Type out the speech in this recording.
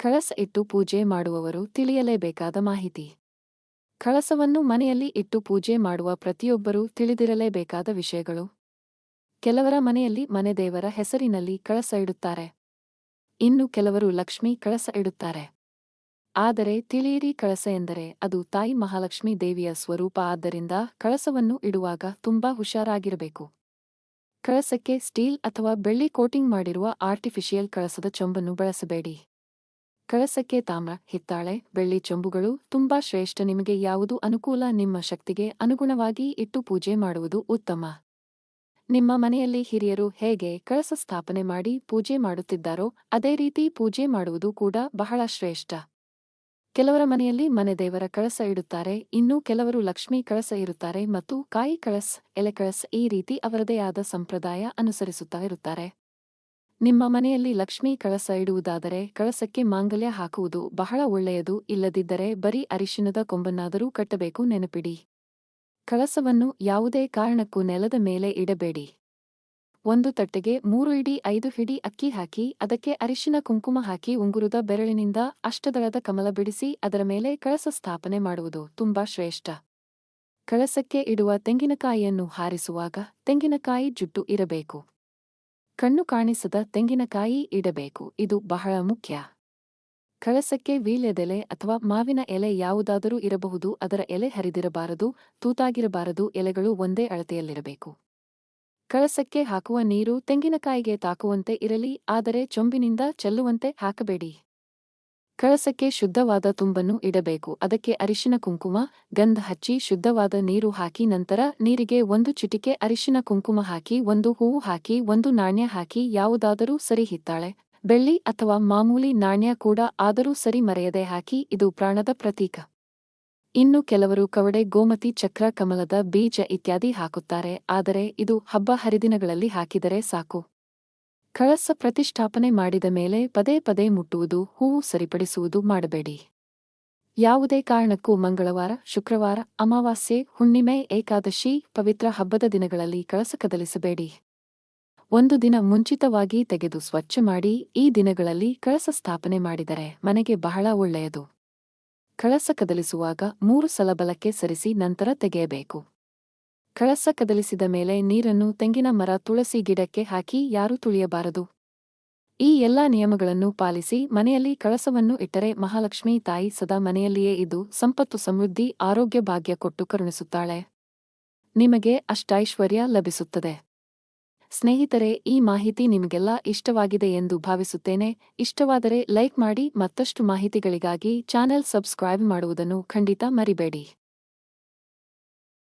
ಕಳಸ ಇಟ್ಟು ಪೂಜೆ ಮಾಡುವವರು ತಿಳಿಯಲೇಬೇಕಾದ ಮಾಹಿತಿ. ಕಳಸವನ್ನು ಮನೆಯಲ್ಲಿ ಇಟ್ಟು ಪೂಜೆ ಮಾಡುವ ಪ್ರತಿಯೊಬ್ಬರೂ ತಿಳಿದಿರಲೇಬೇಕಾದ ವಿಷಯಗಳು. ಕೆಲವರ ಮನೆಯಲ್ಲಿ ಮನೆದೇವರ ಹೆಸರಿನಲ್ಲಿ ಕಳಸ ಇಡುತ್ತಾರೆ. ಇನ್ನು ಕೆಲವರು ಲಕ್ಷ್ಮೀ ಕಳಸ ಇಡುತ್ತಾರೆ. ಆದರೆ ತಿಳಿಯಿರಿ ಕಳಸ ಎಂದರೆ ಅದು ತಾಯಿ ಮಹಾಲಕ್ಷ್ಮೀ ದೇವಿಯ ಸ್ವರೂಪ ಆದ್ದರಿಂದ ಕಳಸವನ್ನು ಇಡುವಾಗ ತುಂಬಾ ಹುಷಾರಾಗಿರಬೇಕು. ಕಳಸಕ್ಕೆ ಸ್ಟೀಲ್ ಅಥವಾ ಬೆಳ್ಳಿ ಕೋಟಿಂಗ್ ಮಾಡಿರುವ ಆರ್ಟಿಫಿಷಿಯಲ್ ಕಳಸದ ಚೊಂಬನ್ನು ಬಳಸಬೇಡಿ. ಕಳಸಕ್ಕೆ ತಾಮ್ರ, ಹಿತ್ತಾಳೆ, ಬೆಳ್ಳಿ ಚೊಂಬುಗಳು ತುಂಬಾ ಶ್ರೇಷ್ಠ ನಿಮಗೆ ಯಾವುದು ಅನುಕೂಲ ನಿಮ್ಮ ಶಕ್ತಿಗೆ ಅನುಗುಣವಾಗಿ ಇಟ್ಟು ಪೂಜೆ ಮಾಡುವುದು ಉತ್ತಮ. ನಿಮ್ಮ ಮನೆಯಲ್ಲಿ ಹಿರಿಯರು ಹೇಗೆ ಕಳಸ ಸ್ಥಾಪನೆ ಮಾಡಿ ಪೂಜೆ ಮಾಡುತ್ತಿದ್ದಾರೋ ಅದೇ ರೀತಿ ಪೂಜೆ ಮಾಡುವುದು ಕೂಡ ಬಹಳ ಶ್ರೇಷ್ಠ. ಕೆಲವರ ಮನೆಯಲ್ಲಿ ಮನೆ ದೇವರ ಕಳಸ ಇಡುತ್ತಾರೆ, ಇನ್ನೂ ಕೆಲವರು ಲಕ್ಷ್ಮೀ ಕಳಸ ಇರುತ್ತಾರೆ ಮತ್ತು ಕಾಯಿ ಕಳಸ್, ಎಲೆ ಈ ರೀತಿ ಅವರದೇ ಆದ ಸಂಪ್ರದಾಯ ಅನುಸರಿಸುತ್ತಾ ಇರುತ್ತಾರೆ. ನಿಮ್ಮ ಮನೆಯಲ್ಲಿ ಲಕ್ಷ್ಮೀ ಕಳಸ ಇಡುವುದಾದರೆ ಕಳಸಕ್ಕೆ ಮಾಂಗಲ್ಯ ಹಾಕುವುದು ಬಹಳ ಒಳ್ಳೆಯದು, ಇಲ್ಲದಿದ್ದರೆ ಬರೀ ಅರಿಶಿನದ ಕೊಂಬನ್ನಾದರೂ ಕಟ್ಟಬೇಕು, ನೆನಪಿಡಿ. ಕಳಸವನ್ನು ಯಾವುದೇ ಕಾರಣಕ್ಕೂ ನೆಲದ ಮೇಲೆ ಇಡಬೇಡಿ. ಒಂದು ತಟ್ಟೆಗೆ ಮೂರು ಇಡಿ, ಐದು ಹಿಡಿ ಅಕ್ಕಿ ಹಾಕಿ, ಅದಕ್ಕೆ ಅರಿಶಿನ ಕುಂಕುಮ ಹಾಕಿ ಉಂಗುರದ ಬೆರಳಿನಿಂದ ಅಷ್ಟದಳದ ಕಮಲ ಬಿಡಿಸಿ ಅದರ ಮೇಲೆ ಕಳಸ ಸ್ಥಾಪನೆ ಮಾಡುವುದು ತುಂಬಾ ಶ್ರೇಷ್ಠ. ಕಳಸಕ್ಕೆ ಇಡುವ ತೆಂಗಿನಕಾಯಿಯನ್ನು ಹಾರಿಸುವಾಗ ತೆಂಗಿನಕಾಯಿ ಜುಟ್ಟು ಇರಬೇಕು. ಕಣ್ಣು ಕಾಣಿಸದ ತೆಂಗಿನಕಾಯಿ ಇಡಬೇಕು. ಇದು ಬಹಳ ಮುಖ್ಯ. ಕಳಸಕ್ಕೆ ವೀಳ್ಯದೆಲೆ ಅಥವಾ ಮಾವಿನ ಎಲೆ ಯಾವುದಾದರೂ ಇರಬಹುದು. ಅದರ ಎಲೆ ಹರಿದಿರಬಾರದು, ತೂತಾಗಿರಬಾರದು, ಎಲೆಗಳು ಒಂದೇ ಅಳತೆಯಲ್ಲಿರಬೇಕು. ಕಳಸಕ್ಕೆ ಹಾಕುವ ನೀರು ತೆಂಗಿನಕಾಯಿಗೆ ತಾಕುವಂತೆ ಇರಲಿ, ಆದರೆ ಚೊಂಬಿನಿಂದ ಚೆಲ್ಲುವಂತೆ ಹಾಕಬೇಡಿ. ಕಳಸಕ್ಕೆ ಶುದ್ಧವಾದ ತುಂಬನ್ನು ಇಡಬೇಕು. ಅದಕ್ಕೆ ಅರಿಶಿನ ಕುಂಕುಮ, ಗಂಧ ಹಚ್ಚಿ ಶುದ್ಧವಾದ ನೀರು ಹಾಕಿ ನಂತರ ನೀರಿಗೆ ಒಂದು ಚಿಟಿಕೆ ಅರಿಶಿನ ಕುಂಕುಮ ಹಾಕಿ, ಒಂದು ಹೂವು ಹಾಕಿ, ಒಂದು ನಾಣ್ಯ ಹಾಕಿ, ಯಾವುದಾದರೂ ಸರಿ ಹಿತ್ತಾಳೆ, ಬೆಳ್ಳಿ ಅಥವಾ ಮಾಮೂಲಿ ನಾಣ್ಯ ಕೂಡ ಆದರೂ ಸರಿ ಮರೆಯದೆ ಹಾಕಿ, ಇದು ಪ್ರಾಣದ ಪ್ರತೀಕ. ಇನ್ನು ಕೆಲವರು ಕವಡೆ, ಗೋಮತಿ, ಚಕ್ರ, ಕಮಲದ ಬೀಜ ಇತ್ಯಾದಿ ಹಾಕುತ್ತಾರೆ. ಆದರೆ ಇದು ಹಬ್ಬ ಹರಿದಿನಗಳಲ್ಲಿ ಹಾಕಿದರೆ ಸಾಕು. ಕಳಸ ಪ್ರತಿಷ್ಠಾಪನೆ ಮಾಡಿದ ಮೇಲೆ ಪದೇ ಪದೇ ಮುಟ್ಟುವುದು, ಹೂವು ಸರಿಪಡಿಸುವುದು ಮಾಡಬೇಡಿ. ಯಾವುದೇ ಕಾರಣಕ್ಕೂ ಮಂಗಳವಾರ, ಶುಕ್ರವಾರ, ಅಮಾವಾಸ್ಯೆ, ಹುಣ್ಣಿಮೆ, ಏಕಾದಶಿ, ಪವಿತ್ರ ಹಬ್ಬದ ದಿನಗಳಲ್ಲಿ ಕಳಸ ಕದಲಿಸಬೇಡಿ. ಒಂದು ದಿನ ಮುಂಚಿತವಾಗಿ ತೆಗೆದು ಸ್ವಚ್ಛ ಮಾಡಿ, ಈ ದಿನಗಳಲ್ಲಿ ಕಳಸ ಸ್ಥಾಪನೆ ಮಾಡಿದರೆ ಮನೆಗೆ ಬಹಳ ಒಳ್ಳೆಯದು. ಕಳಸ ಕದಲಿಸುವಾಗ ಮೂರು ಸಲ ಬಲಕ್ಕೆ ಸರಿಸಿ ನಂತರ ತೆಗೆಯಬೇಕು. ಕಳಸ ಕದಲಿಸಿದ ಮೇಲೆ ನೀರನ್ನು ತೆಂಗಿನ ಮರ, ತುಳಸಿ ಗಿಡಕ್ಕೆ ಹಾಕಿ ಯಾರೂ ತುಳಿಯಬಾರದು. ಈ ಎಲ್ಲಾ ನಿಯಮಗಳನ್ನು ಪಾಲಿಸಿ ಮನೆಯಲ್ಲಿ ಕಳಸವನ್ನು ಇಟ್ಟರೆ ಮಹಾಲಕ್ಷ್ಮಿ ತಾಯಿ ಸದಾ ಮನೆಯಲ್ಲಿಯೇ ಇದ್ದು ಸಂಪತ್ತು ಸಮೃದ್ಧಿ, ಆರೋಗ್ಯ ಭಾಗ್ಯ ಕೊಟ್ಟು ಕರುಣಿಸುತ್ತಾಳೆ. ನಿಮಗೆ ಅಷ್ಟೈಶ್ವರ್ಯ ಲಭಿಸುತ್ತದೆ. ಸ್ನೇಹಿತರೆ, ಈ ಮಾಹಿತಿ ನಿಮಗೆಲ್ಲ ಇಷ್ಟವಾಗಿದೆ ಎಂದು ಭಾವಿಸುತ್ತೇನೆ. ಇಷ್ಟವಾದರೆ ಲೈಕ್ ಮಾಡಿ ಮತ್ತಷ್ಟು ಮಾಹಿತಿಗಳಿಗಾಗಿ ಚಾನೆಲ್ ಸಬ್ಸ್ಕ್ರೈಬ್ ಮಾಡುವುದನ್ನು ಖಂಡಿತ ಮರಿಬೇಡಿ.